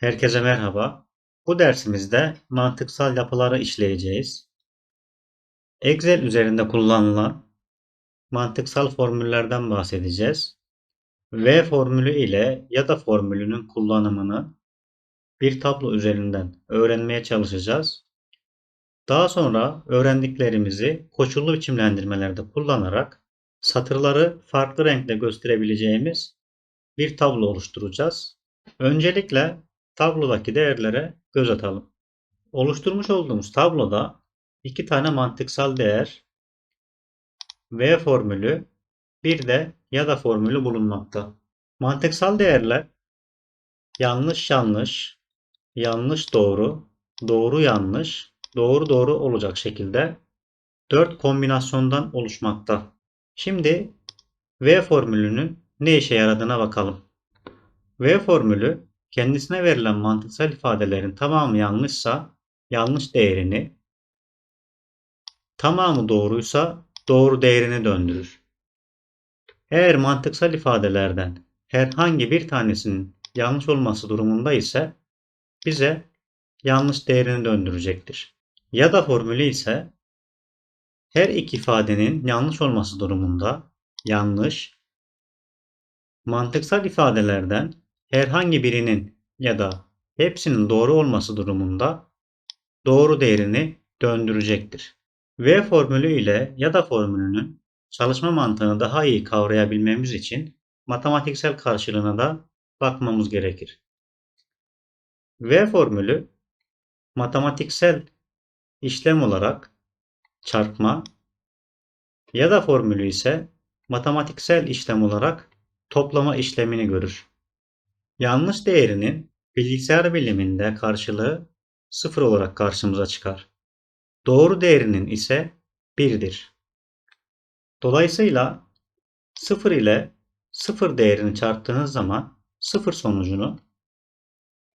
Herkese merhaba. Bu dersimizde mantıksal yapıları işleyeceğiz. Excel üzerinde kullanılan mantıksal formüllerden bahsedeceğiz. V formülü ile ya da formülünün kullanımını bir tablo üzerinden öğrenmeye çalışacağız. Daha sonra öğrendiklerimizi koşullu biçimlendirmelerde kullanarak satırları farklı renkle gösterebileceğimiz bir tablo oluşturacağız. Öncelikle tablodaki değerlere göz atalım. Oluşturmuş olduğumuz tabloda iki tane mantıksal değer V formülü bir de ya da formülü bulunmakta. Mantıksal değerler yanlış yanlış, yanlış doğru, doğru yanlış, doğru doğru olacak şekilde 4 kombinasyondan oluşmakta. Şimdi V formülünün ne işe yaradığına bakalım. V formülü kendisine verilen mantıksal ifadelerin tamamı yanlışsa yanlış değerini, tamamı doğruysa doğru değerini döndürür. Eğer mantıksal ifadelerden herhangi bir tanesinin yanlış olması durumunda ise bize yanlış değerini döndürecektir. Ya da formülü ise her iki ifadenin yanlış olması durumunda yanlış, mantıksal ifadelerden herhangi birinin ya da hepsinin doğru olması durumunda doğru değerini döndürecektir. V formülü ile ya da formülünün çalışma mantığını daha iyi kavrayabilmemiz için matematiksel karşılığına da bakmamız gerekir. V formülü matematiksel işlem olarak çarpma ya da formülü ise matematiksel işlem olarak toplama işlemini görür. Yanlış değerinin bilgisayar biliminde karşılığı sıfır olarak karşımıza çıkar. Doğru değerinin ise 1'dir. Dolayısıyla 0 ile 0 değerini çarptığınız zaman 0 sonucunu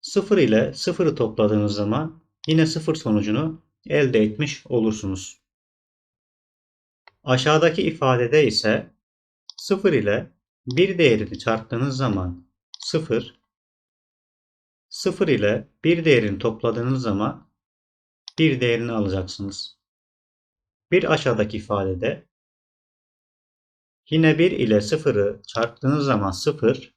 0 ile 0'ı topladığınız zaman yine 0 sonucunu elde etmiş olursunuz. Aşağıdaki ifadede ise 0 ile 1 değerini çarptığınız zaman 0 0 ile 1 değerini topladığınız zaman 1 değerini alacaksınız. Bir aşağıdaki ifadede yine 1 ile 0'ı çarptığınız zaman 0,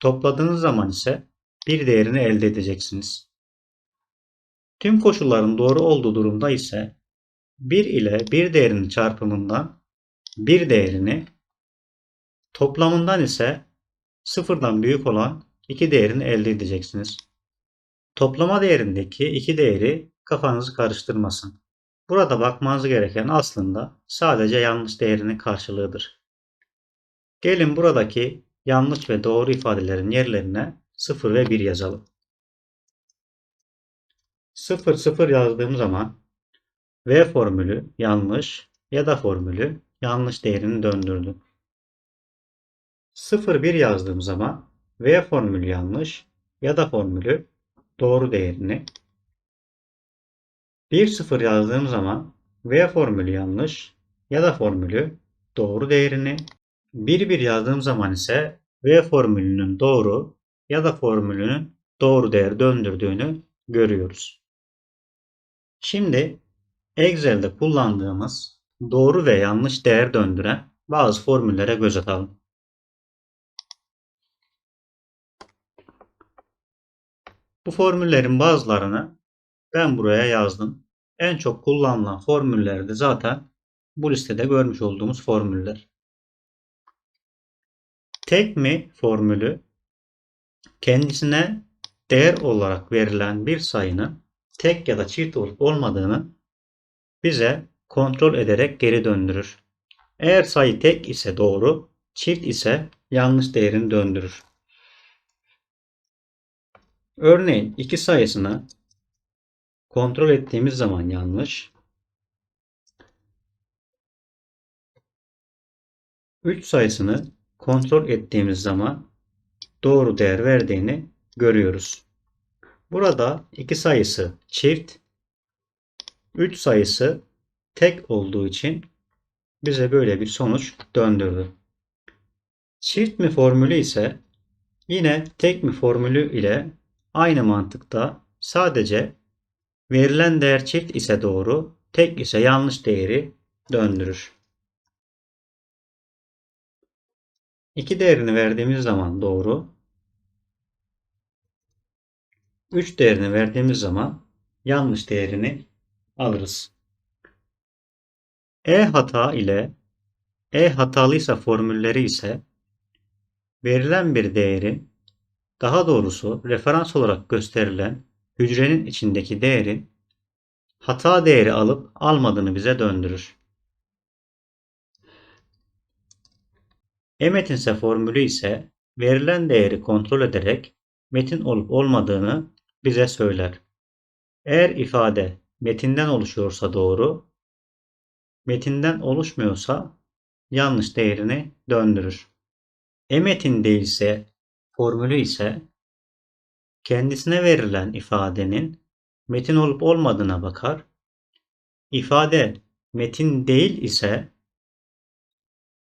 topladığınız zaman ise 1 değerini elde edeceksiniz. Tüm koşulların doğru olduğu durumda ise 1 ile 1 değerinin çarpımından 1 değerini, toplamından ise sıfırdan büyük olan 2 değerini elde edeceksiniz. Toplama değerindeki 2 değeri kafanızı karıştırmasın. Burada bakmanız gereken aslında sadece yanlış değerinin karşılığıdır. Gelin buradaki yanlış ve doğru ifadelerin yerlerine 0 ve 1 yazalım. 0 0 yazdığım zaman V formülü yanlış ya da formülü yanlış değerini döndürdü. 0 1 yazdığım zaman V formülü yanlış ya da formülü doğru değerini 1 0 yazdığım zaman V formülü yanlış ya da formülü doğru değerini 1 1 yazdığım zaman ise V formülünün doğru ya da formülünün doğru değer döndürdüğünü görüyoruz. Şimdi Excel'de kullandığımız doğru ve yanlış değer döndüren bazı formüllere göz atalım. Bu formüllerin bazılarını ben buraya yazdım. En çok kullanılan formüller de zaten bu listede görmüş olduğumuz formüller. Tek mi formülü kendisine değer olarak verilen bir sayının tek ya da çift olup olmadığını bize kontrol ederek geri döndürür. Eğer sayı tek ise doğru, çift ise yanlış değerini döndürür. Örneğin 2 sayısını kontrol ettiğimiz zaman yanlış. 3 sayısını kontrol ettiğimiz zaman doğru değer verdiğini görüyoruz. Burada 2 sayısı çift, 3 sayısı tek olduğu için bize böyle bir sonuç döndürdü. Çift mi formülü ise yine tek mi formülü ile aynı mantıkta sadece verilen değer çift ise doğru, tek ise yanlış değeri döndürür. 2 değerini verdiğimiz zaman doğru, 3 değerini verdiğimiz zaman yanlış değerini alırız. E hata ile E hatalıysa formülleri ise verilen bir değerin daha doğrusu referans olarak gösterilen hücrenin içindeki değerin hata değeri alıp almadığını bize döndürür. E-metin ise formülü ise verilen değeri kontrol ederek metin olup olmadığını bize söyler. Eğer ifade metinden oluşuyorsa doğru, metinden oluşmuyorsa yanlış değerini döndürür. E-metin değilse formülü ise kendisine verilen ifadenin metin olup olmadığına bakar. İfade metin değil ise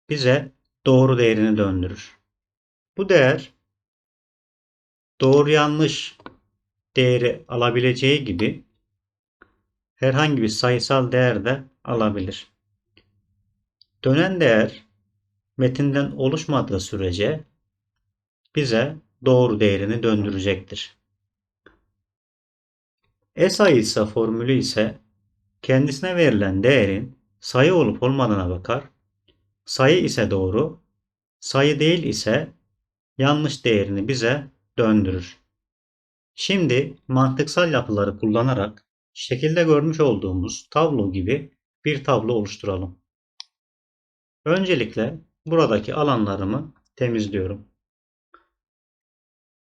bize doğru değerini döndürür. Bu değer doğru yanlış değeri alabileceği gibi herhangi bir sayısal değer de alabilir. Dönen değer metinden oluşmadığı sürece bize doğru değerini döndürecektir. E sayısı formülü ise kendisine verilen değerin sayı olup olmadığına bakar. Sayı ise doğru, sayı değil ise yanlış değerini bize döndürür. Şimdi mantıksal yapıları kullanarak şekilde görmüş olduğumuz tablo gibi bir tablo oluşturalım. Öncelikle buradaki alanlarımı temizliyorum.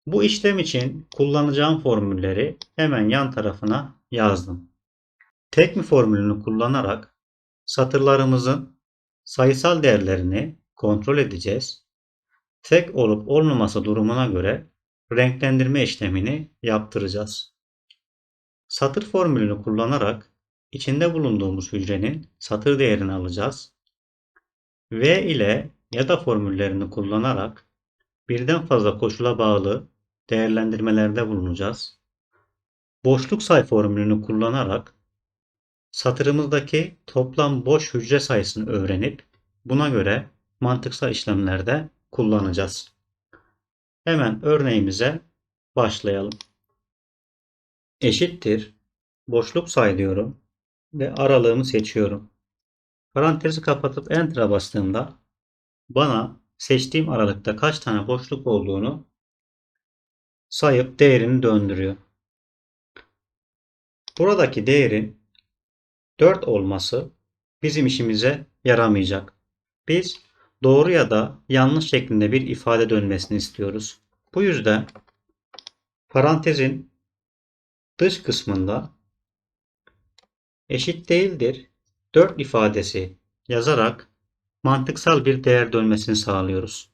Bu işlem için kullanacağım formülleri hemen yan tarafına yazdım. Tek mi formülünü kullanarak satırlarımızın sayısal değerlerini kontrol edeceğiz. Tek olup olmaması durumuna göre renklendirme işlemini yaptıracağız. Satır formülünü kullanarak içinde bulunduğumuz hücrenin satır değerini alacağız. V ile ya da formüllerini kullanarak birden fazla koşula bağlı değerlendirmelerde bulunacağız. Boşluk say formülünü kullanarak satırımızdaki toplam boş hücre sayısını öğrenip buna göre mantıksal işlemlerde kullanacağız. Hemen örneğimize başlayalım. Eşittir. Boşluk say diyorum ve aralığımı seçiyorum. Parantezi kapatıp Enter'a bastığımda bana seçtiğim aralıkta kaç tane boşluk olduğunu sayıp değerini döndürüyor. Buradaki değerin 4 olması bizim işimize yaramayacak. Biz doğru ya da yanlış şeklinde bir ifade dönmesini istiyoruz. Bu yüzden parantezin dış kısmında eşit değildir 4 ifadesi yazarak mantıksal bir değer dönmesini sağlıyoruz.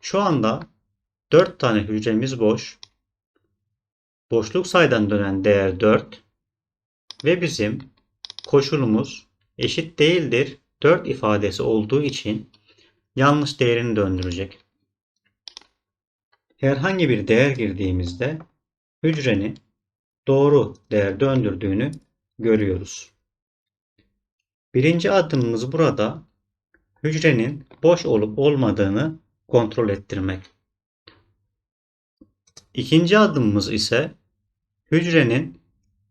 Şu anda 4 tane hücremiz boş. Boşluk sayıdan dönen değer 4 ve bizim koşulumuz eşit değildir 4 ifadesi olduğu için yanlış değerini döndürecek. Herhangi bir değer girdiğimizde hücrenin doğru değer döndürdüğünü görüyoruz. Birinci adımımız burada hücrenin boş olup olmadığını kontrol ettirmek. İkinci adımımız ise hücrenin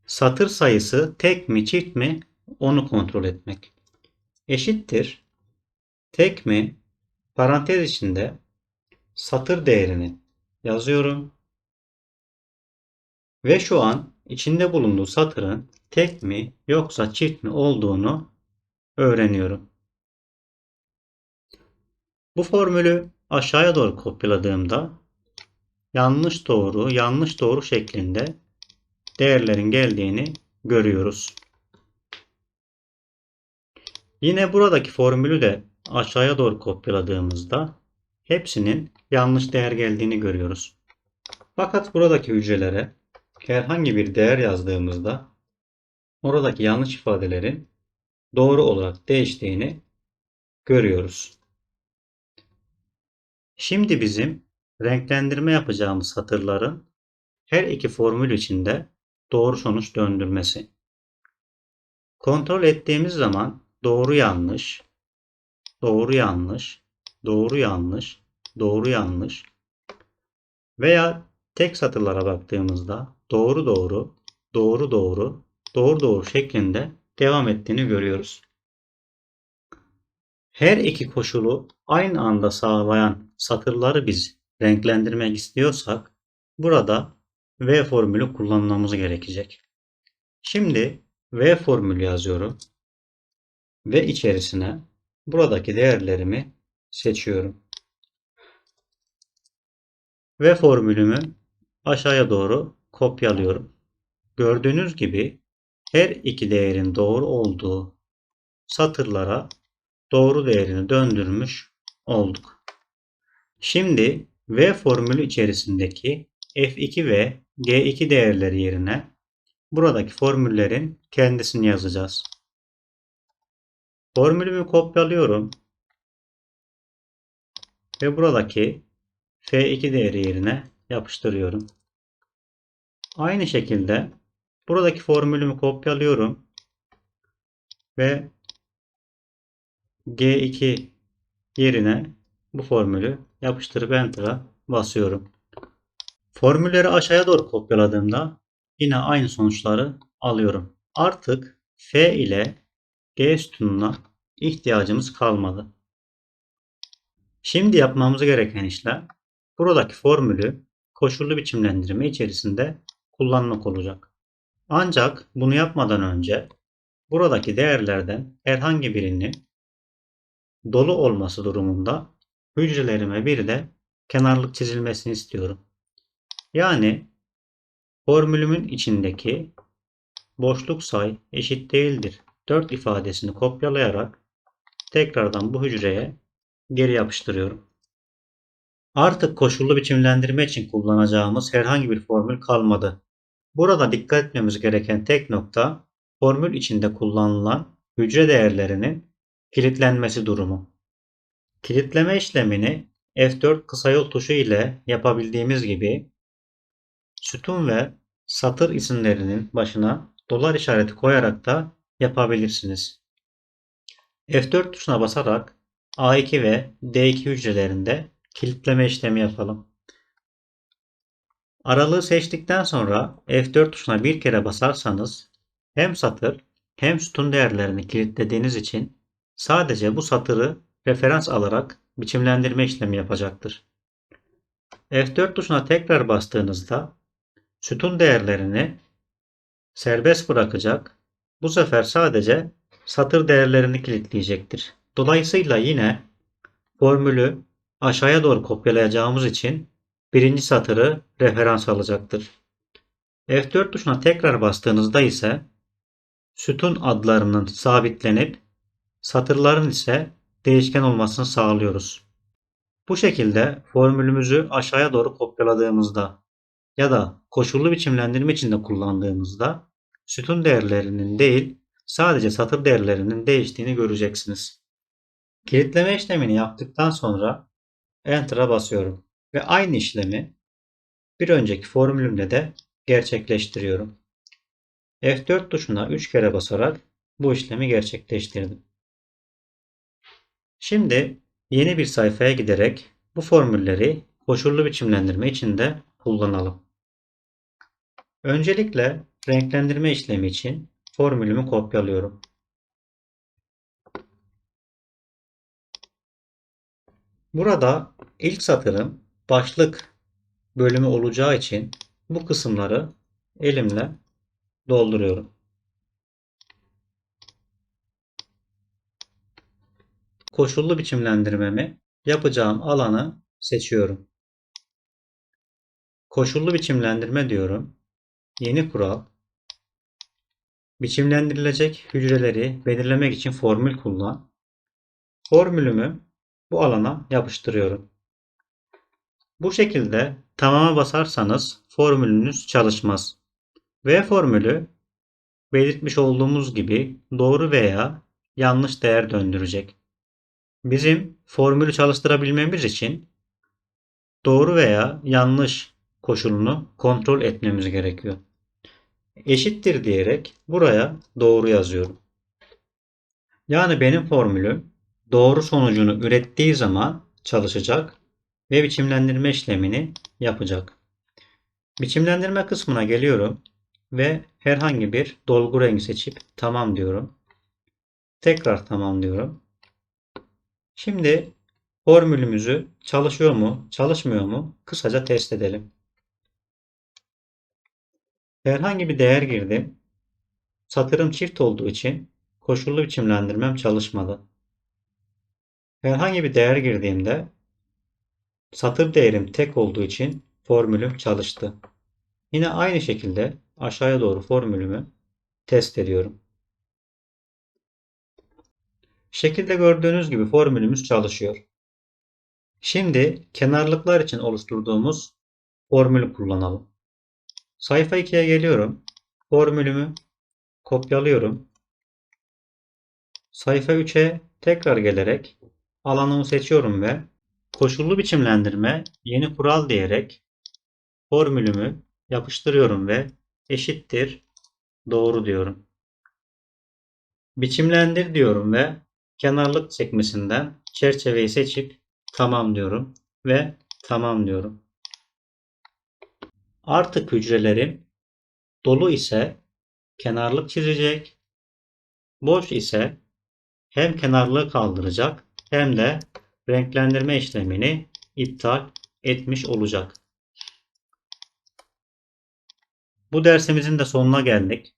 satır sayısı tek mi çift mi onu kontrol etmek. Eşittir tek mi parantez içinde satır değerini yazıyorum. Ve şu an içinde bulunduğu satırın tek mi yoksa çift mi olduğunu öğreniyorum. Bu formülü aşağıya doğru kopyaladığımda yanlış doğru yanlış doğru şeklinde değerlerin geldiğini görüyoruz. Yine buradaki formülü de aşağıya doğru kopyaladığımızda hepsinin yanlış değer geldiğini görüyoruz. Fakat buradaki hücrelere herhangi bir değer yazdığımızda oradaki yanlış ifadelerin doğru olarak değiştiğini görüyoruz. Şimdi bizim renklendirme yapacağımız satırların her iki formül içinde doğru sonuç döndürmesi. Kontrol ettiğimiz zaman doğru yanlış, doğru yanlış, doğru yanlış, doğru yanlış veya tek satırlara baktığımızda doğru doğru, doğru doğru, doğru doğru şeklinde devam ettiğini görüyoruz. Her iki koşulu aynı anda sağlayan satırları biz renklendirmek istiyorsak burada V formülü kullanmamız gerekecek. Şimdi V formülü yazıyorum ve içerisine buradaki değerlerimi seçiyorum. Ve formülümü aşağıya doğru kopyalıyorum. Gördüğünüz gibi her iki değerin doğru olduğu satırlara doğru değerini döndürmüş olduk. Şimdi V formülü içerisindeki F2 ve G2 değerleri yerine buradaki formüllerin kendisini yazacağız. Formülümü kopyalıyorum ve buradaki F2 değeri yerine yapıştırıyorum. Aynı şekilde buradaki formülümü kopyalıyorum ve G2 yerine bu formülü yapıştırıp Enter'a basıyorum. Formülleri aşağıya doğru kopyaladığımda yine aynı sonuçları alıyorum. Artık F ile G sütununa ihtiyacımız kalmadı. Şimdi yapmamız gereken işlem buradaki formülü koşullu biçimlendirme içerisinde kullanmak olacak. Ancak bunu yapmadan önce buradaki değerlerden herhangi birini dolu olması durumunda hücrelerime bir de kenarlık çizilmesini istiyorum. Yani formülümün içindeki boşluk say eşit değildir 4 ifadesini kopyalayarak tekrardan bu hücreye geri yapıştırıyorum. Artık koşullu biçimlendirme için kullanacağımız herhangi bir formül kalmadı. Burada dikkat etmemiz gereken tek nokta formül içinde kullanılan hücre değerlerinin kilitlenmesi durumu. Kilitleme işlemini F4 kısa yol tuşu ile yapabildiğimiz gibi sütun ve satır isimlerinin başına dolar işareti koyarak da yapabilirsiniz. F4 tuşuna basarak A2 ve D2 hücrelerinde kilitleme işlemi yapalım. Aralığı seçtikten sonra F4 tuşuna bir kere basarsanız hem satır hem sütun değerlerini kilitlediğiniz için sadece bu satırı referans alarak biçimlendirme işlemi yapacaktır. F4 tuşuna tekrar bastığınızda sütun değerlerini serbest bırakacak. Bu sefer sadece satır değerlerini kilitleyecektir. Dolayısıyla yine formülü aşağıya doğru kopyalayacağımız için birinci satırı referans alacaktır. F4 tuşuna tekrar bastığınızda ise sütun adlarının sabitlenip satırların ise değişken olmasını sağlıyoruz. Bu şekilde formülümüzü aşağıya doğru kopyaladığımızda ya da koşullu biçimlendirme için de kullandığımızda sütun değerlerinin değil sadece satır değerlerinin değiştiğini göreceksiniz. Kilitleme işlemini yaptıktan sonra Enter'a basıyorum ve aynı işlemi bir önceki formülümde de gerçekleştiriyorum. F4 tuşuna 3 kere basarak bu işlemi gerçekleştirdim. Şimdi yeni bir sayfaya giderek bu formülleri koşullu biçimlendirme için de kullanalım. Öncelikle renklendirme işlemi için formülümü kopyalıyorum. Burada ilk satırım başlık bölümü olacağı için bu kısımları elimle dolduruyorum. Koşullu biçimlendirmemi yapacağım alanı seçiyorum. Koşullu biçimlendirme diyorum. Yeni kural. Biçimlendirilecek hücreleri belirlemek için formül kullan. Formülümü bu alana yapıştırıyorum. Bu şekilde tamama basarsanız formülünüz çalışmaz. V formülü belirtmiş olduğumuz gibi doğru veya yanlış değer döndürecek. Bizim formülü çalıştırabilmemiz için doğru veya yanlış koşulunu kontrol etmemiz gerekiyor. Eşittir diyerek buraya doğru yazıyorum. Yani benim formülüm doğru sonucunu ürettiği zaman çalışacak ve biçimlendirme işlemini yapacak. Biçimlendirme kısmına geliyorum ve herhangi bir dolgu rengi seçip tamam diyorum. Tekrar tamam diyorum. Şimdi formülümüzü çalışıyor mu, çalışmıyor mu kısaca test edelim. Herhangi bir değer girdim. Satırım çift olduğu için koşullu biçimlendirmem çalışmadı. Herhangi bir değer girdiğimde satır değerim tek olduğu için formülüm çalıştı. Yine aynı şekilde aşağıya doğru formülümü test ediyorum. Şekilde gördüğünüz gibi formülümüz çalışıyor. Şimdi kenarlıklar için oluşturduğumuz formülü kullanalım. Sayfa 2'ye geliyorum. Formülümü kopyalıyorum. Sayfa 3'e tekrar gelerek alanımı seçiyorum ve koşullu biçimlendirme yeni kural diyerek formülümü yapıştırıyorum ve eşittir doğru diyorum. Biçimlendir diyorum ve kenarlık sekmesinden çerçeveyi seçip tamam diyorum ve tamam diyorum. Artık hücrelerim dolu ise kenarlık çizecek. Boş ise hem kenarlığı kaldıracak hem de renklendirme işlemini iptal etmiş olacak. Bu dersimizin de sonuna geldik.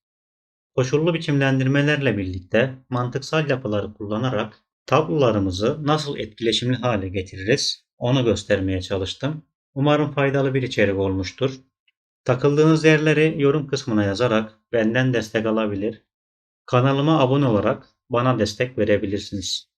Koşullu biçimlendirmelerle birlikte mantıksal yapıları kullanarak tablolarımızı nasıl etkileşimli hale getiririz onu göstermeye çalıştım. Umarım faydalı bir içerik olmuştur. Takıldığınız yerleri yorum kısmına yazarak benden destek alabilir. Kanalıma abone olarak bana destek verebilirsiniz.